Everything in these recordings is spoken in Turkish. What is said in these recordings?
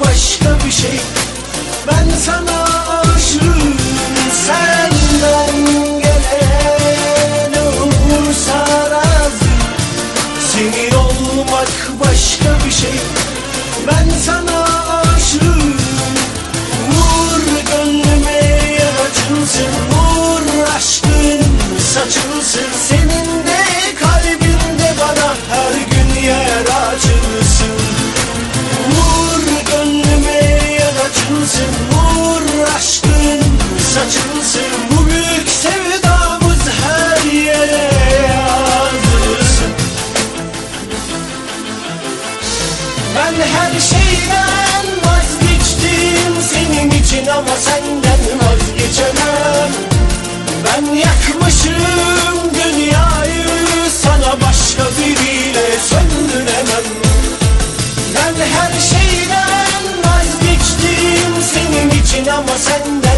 başka bir şey. Ben sana aşığım Senden gelen olursa razı Senin olmak başka bir şey. Ben sana aşığım. Vur gönlüme yer açılsın Vur aşkın saçılsın Senin de kalbinde bana her gün yer ama senden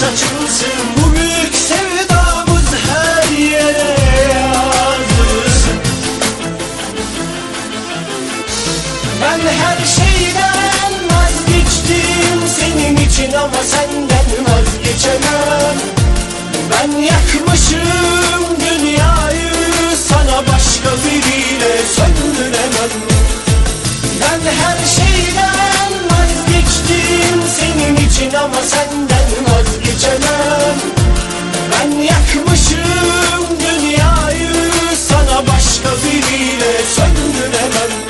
saçılsın Bu büyük sevdamız her yere yazılsın. Ben her şeyden vazgeçtim senin için ama senden vazgeçemem. Ben yakmışım dünyayı sana başka biriyle söndüremem. Ben her şeyden vazgeçtim senin için ama senden başka biriyle söndüremem